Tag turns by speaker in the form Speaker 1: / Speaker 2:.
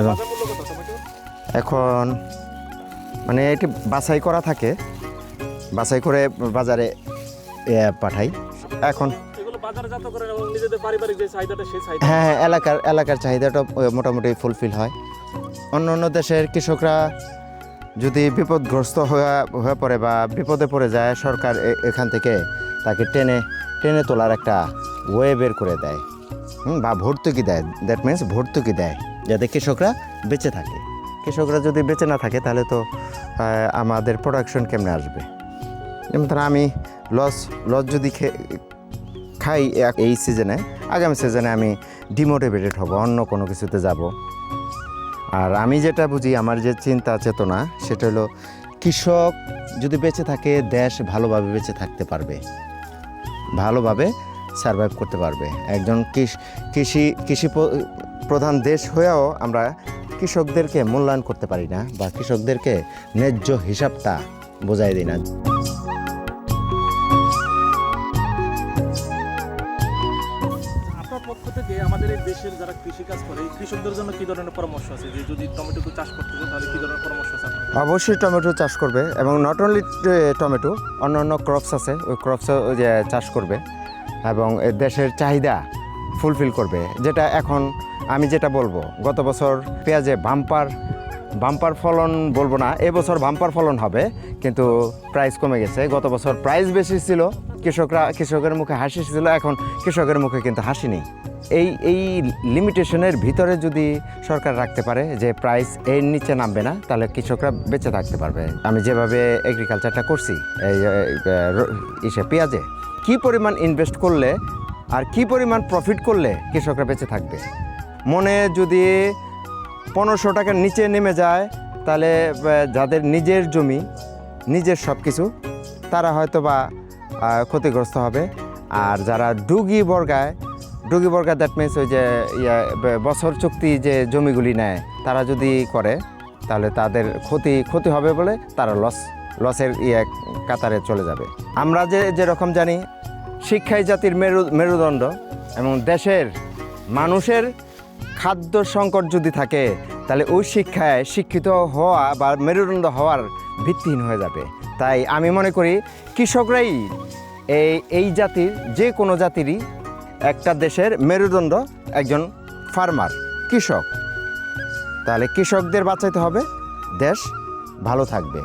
Speaker 1: এবং এখন মানে এটি বাছাই করা থাকে। বাছাই করে বাজারে পাঠাই। এখন হ্যাঁ হ্যাঁ, এলাকার এলাকার চাহিদাটা মোটামুটি ফুলফিল হয়। অন্য অন্য দেশের কৃষকরা যদি বিপদগ্রস্ত হয়ে হয়ে পড়ে বা বিপদে পড়ে যায় সরকার এখান থেকে তাকে টেনে টেনে তোলার একটা ওয়ে বের করে দেয়। হুম, বা ভর্তুকি দেয়। দ্যাট মিন্স ভর্তুকি দেয়। যাতে কৃষকরা বেঁচে থাকে। কৃষকরা যদি বেঁচে না থাকে, তাহলে তো আমাদের প্রোডাকশন কেমনে আসবে? যেমন ধরো আমি লস লস যদি খাই এই সিজনে আগামী সিজনে আমি ডিমোটিভেটেড হব, অন্য কোনো কিছুতে যাব। আর আমি যেটা বুঝি, আমার যে চিন্তা চেতনা, সেটা হলো কৃষক যদি বেঁচে থাকে, দেশ ভালোভাবে বেঁচে থাকতে পারবে। ভালোভাবে সার্ভাইভ করতে পারবে। একজন কৃষ- কৃষি কৃষি প্রধান দেশ হয়েও আমরা কৃষকদেরকে মূল্যায়ন করতে পারি না বা কৃষকদেরকে ন্যায্য হিসাবটা বোঝাই দিই না।
Speaker 2: পক্ষ থেকে আমাদের এই দেশের যারা কৃষিকাজ করে কৃষকদের জন্য কি ধরনের পরামর্শ আছে? যে যদি টমেটো চাষ করতে তাহলে কি ধরনের পরামর্শ আছে
Speaker 1: অবশ্যই টমেটো চাষ করবে এবং নট অনলি টমেটো অন্য অন্য ক্রপস আছে ওই ক্রপসও যে চাষ করবে এবং দেশের চাহিদা ফুলফিল করবে যেটা এখন আমি যেটা বলব, গত বছর পেঁয়াজে বাম্পার বাম্পার ফলন বলব না এবছর বাম্পার ফলন হবে, কিন্তু প্রাইস কমে গেছে। গত বছর প্রাইস বেশি ছিল, কৃষকরা, কৃষকের মুখে হাসি ছিল এখন কৃষকের মুখে কিন্তু হাসি নেই। এই এই লিমিটেশনের ভিতরে যদি সরকার রাখতে পারে যে প্রাইস এর নিচে নামবে না, তাহলে কৃষকরা বেঁচে থাকতে পারবে। আমি যেভাবে এগ্রিকালচারটা করছি, এই ইসে পেঁয়াজে, কি পরিমাণ ইনভেস্ট করলে আর কি পরিমাণ প্রফিট করলে কৃষকরা বেঁচে থাকবে? মনে যদি পনেরোশো টাকার নিচে নেমে যায়, তাহলে যাদের নিজের জমি, নিজের সব কিছু তারা হয়তো বা ক্ষতিগ্রস্ত হবে। আর যারা ডুগি বর্গায়, ডুগি বর্গা দ্যাট মিনস ওই যে বছর চুক্তি যে জমিগুলি নেয়, তারা যদি করে, তাহলে তাদের ক্ষতি ক্ষতি হবে বলে তারা লস লসের ইয়ে কাতারে চলে যাবে। আমরা যে, যেরকম জানি, শিক্ষাই জাতির মেরু, মেরুদণ্ড এবং দেশের মানুষের খাদ্য সংকট যদি থাকে, তাহলে ওই শিক্ষায় শিক্ষিত হওয়া বা মেরুদণ্ড হওয়ার ভিত্তিহীন হয়ে যাবে। তাই আমি মনে করি কৃষকরাই এই এই জাতির, যে কোনো জাতিরই একটা দেশের মেরুদণ্ড একজন ফার্মার কৃষক। তাহলে কৃষকদের বাঁচাইতে হবে, দেশ ভালো থাকবে।